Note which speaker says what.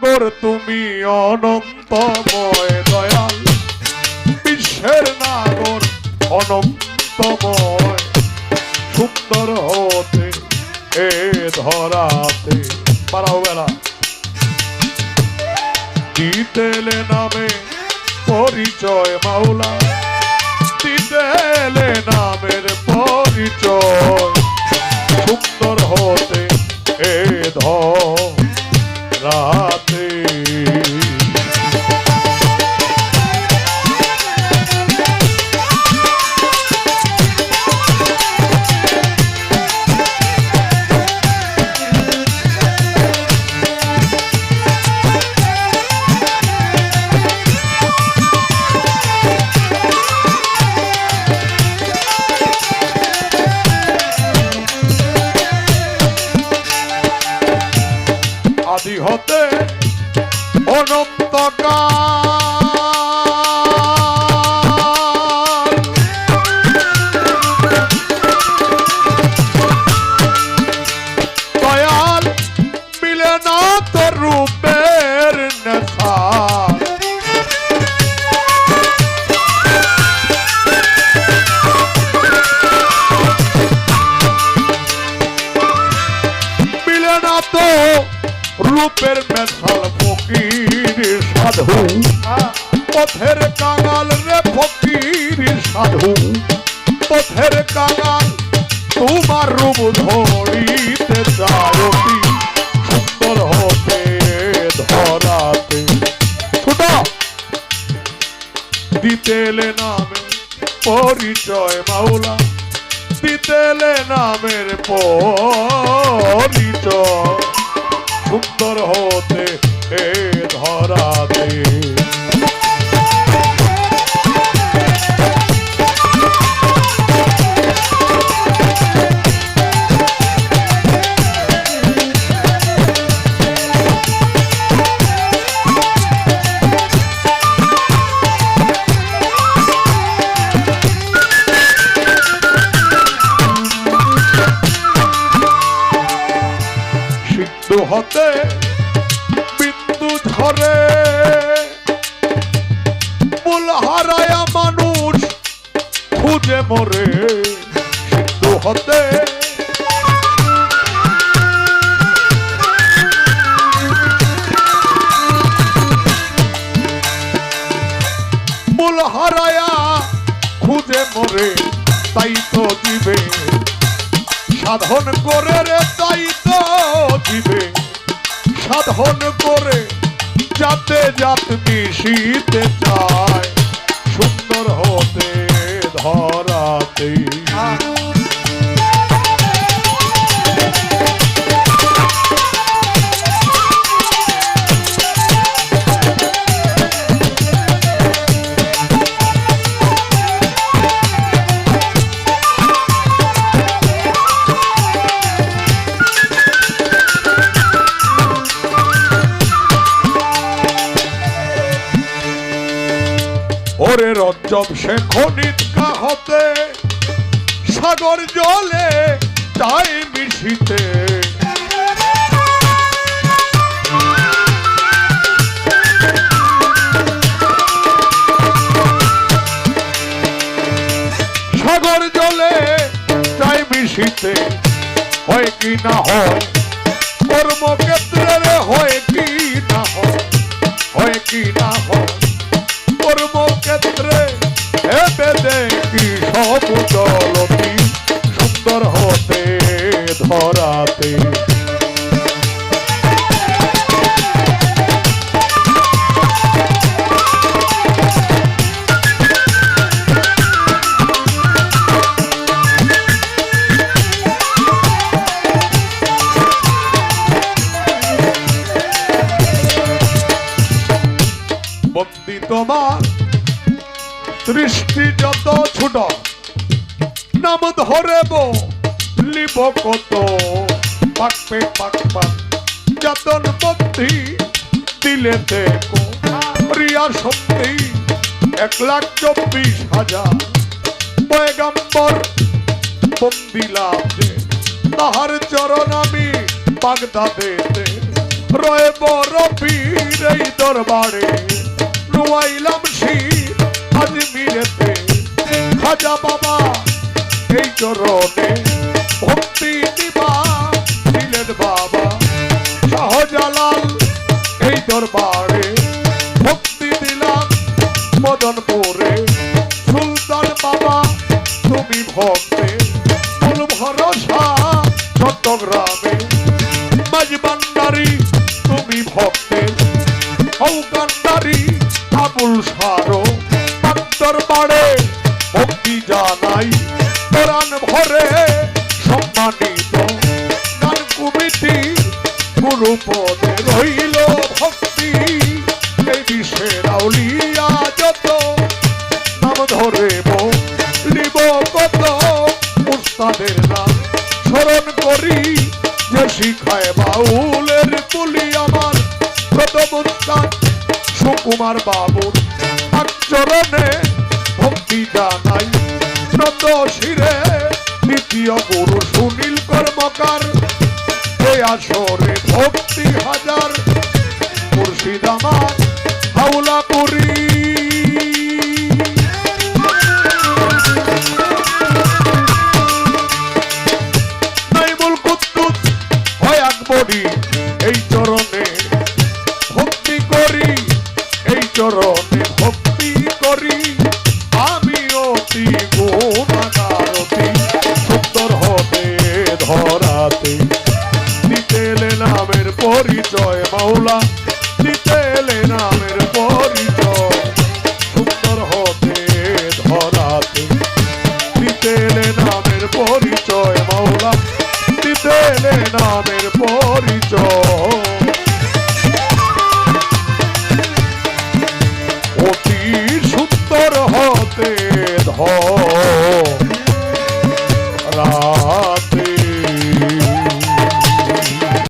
Speaker 1: গোর তুমি অনন্তময় দয়াল। বিশ্বের নাগর, অনন্তময়। সুন্দর হতে, এ ধরাতে পারাও বেলা। দিতেলে নামে পরিচয় মাওলা। দিতেলে নামের পরিচয়। সুন্দর হতে আদি হতে অনন্তকাল সাধু পথের কাঙাল, তোমার রূপ ধরিতে চায়তি সুন্দর হতে ধরাতে। ছোট, দিতেলে নামে পরিচয় মাওলা, দিতেলে নামের পরিচয়। সুন্দর হতে এ ধরাতে। হতে বিন্দু ঝরে মূল হারায়া মানুষ খুঁজে মরে সিদ্ধ হতে। তাই তো দিবে সাধন করে রে, তাই তো দিবে সাধন করে যাতে জাত মিশিতে চায় সুন্দর হতে ধরাতে রজ্জব সে খনিকা হতে সাগর জলে তাই মিশিতে। সাগর জলে তাই মিশিতে, হয় কি না হয় কর্মক্ষেত্রে বন্দি তোমার, দৃষ্টি যত ছোট, নাম ধরে লিব কত। পাকপে পাকপাক যতন বন্দি দিলে দেখো। প্রিয়া সত্যি, এক লাখ চব্বিশ হাজার পয়গম্বর বন্দিলাম যে তাহার চরণ আমি বাগদাদেতে রয়ে বড় পীর এই দরবারে। নুয়াইলাম শির আজমিরেতে খাজা বাবা এই চরণে ভক্তি দিবা। কোরআন ভরে সম্মানিত গান কমিটি গুরু পদে রইল ভক্তি। এই বিশ্বের আউলিয়া যত, নাম ধরে লিব কত। উস্তাদের নাম স্মরণ করি, যে শিখায় বাউলের তুলি আমার। প্রথম উস্তাদ সুকুমার বাবুর আচরণে ভক্তি নত শিরে দ্বিতীয় গুরু সুনীল কর্মকার। এ আসরে ভক্তি হাজার। মুর্শিদ আমার করি এই চরণে ভক্তি করি, এই চরণে